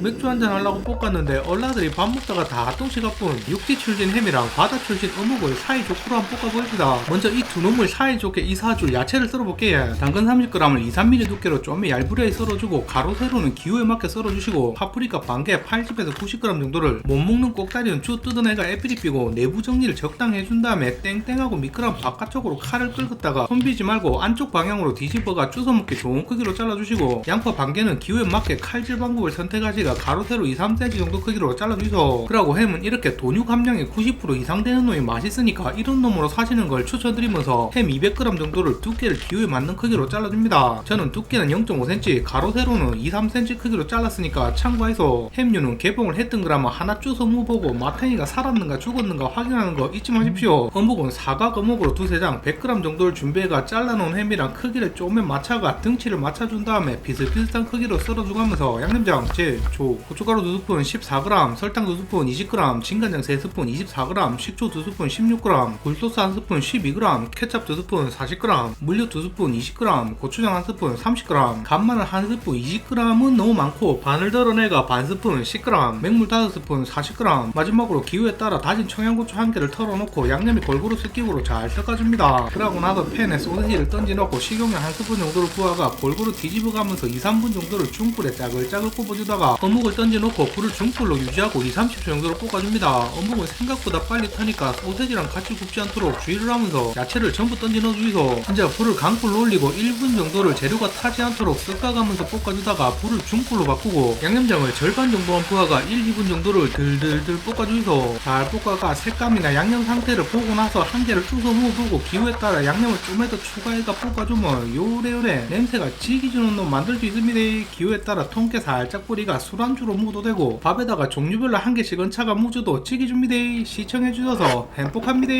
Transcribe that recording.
맥주 한잔 하려고 볶았는데 얼라들이 밥 먹다가 다 똥시 가뿐 육지 출신 햄이랑 바다 출신 어묵을 사이좋게로 한번 볶아보입니다. 먼저 이 두 놈을 사이좋게 이사줄 야채를 썰어볼게요 당근 30g을 2, 3mm 두께로 좀 얇으려 썰어주고 가로 세로는 기호에 맞게 썰어주시고 파프리카 반개 80에서 90g 정도를 못 먹는 꼭다리는 쭉 뜯어내가 에피리 삐고 내부 정리를 적당히 해준 다음에 땡땡하고 미끄럼 바깥쪽으로 칼을 끌었다가 손비지 말고 안쪽 방향으로 뒤집어가 주워 먹기 좋은 크기로 잘라주시고 양파 반개는 기호에 맞게 칼질 방법을 선택하시 가 가로 세로 2, 3cm 정도 크기로 잘라주이소. 그러고 햄은 이렇게 돈육 함량이 90% 이상 되는 놈이 맛있으니까 이런 놈으로 사시는 걸 추천드리면서 햄 200g 정도를 두께를 기호에 맞는 크기로 잘라줍니다. 저는 두께는 0.5cm 가로 세로는 2, 3cm 크기로 잘랐으니까 참고해서 햄류는 개봉을 했던 거라면 하나 주워 무보고 마탱이가 살았는가 죽었는가 확인하는 거 잊지 마십시오. 어묵은 사각 어묵으로 두세 장 100g 정도를 준비해가 잘라놓은 햄이랑 크기를 조금 맞춰가 등치를 맞춰준 다음에 비슷비슷한 크기로 썰어주가면서 양념장, 제, 조, 고춧가루 2스푼 14g, 설탕 2스푼 20g, 진간장 3스푼 24g, 식초 2스푼 16g, 굴소스 1스푼 12g, 케찹 2스푼 40g, 물엿 2스푼 20g, 고추장 1스푼 30g, 간마늘 1스푼 20g은 너무 많고 반을 덜어내가 반스푼 10g, 맹물 5스푼 40g, 마지막으로 기호에 따라 다진 청양고추 한 개를 털어놓고 양념이 골고루 습기구로 잘 섞어줍니다. 그러고 나서 팬에 소세지를 던져놓고 식용유 한 스푼 정도를 부어가 골고루 뒤집어가면서 2, 3분 정도를 중불에 짜글짜글 굽어주다가 어묵을 던져놓고 불을 중불로 유지하고 2, 30초 정도로 볶아줍니다. 어묵은 생각보다 빨리 타니까 소세지랑 같이 굽지 않도록 주의를 하면서 야채를 전부 던져 넣어 주이소. 이제 불을 강불로 올리고 1분 정도를 재료가 타지 않도록 섞어가면서 볶아주다가 불을 중불로 바꾸고 양념장을 절반 정도만 부어가 1, 2분 정도를 들들들 볶아주이소. 잘 볶아가 색감이나 양념 상태를 보고 나서 한 개를 쑤서 넣어두고 기호에 따라 양념을 좀에 더 추가해가 볶아주면 요래요래 냄새가 지기 주는 놈 만들 수 있습니다. 기호에 따라 통깨 살짝 뿌리가 술 안주로 묵어도 되고 밥에다가 종류별로 한 개씩 얹혀가 묵어도 지기 줍니다. 시청해주셔서 행복합니다.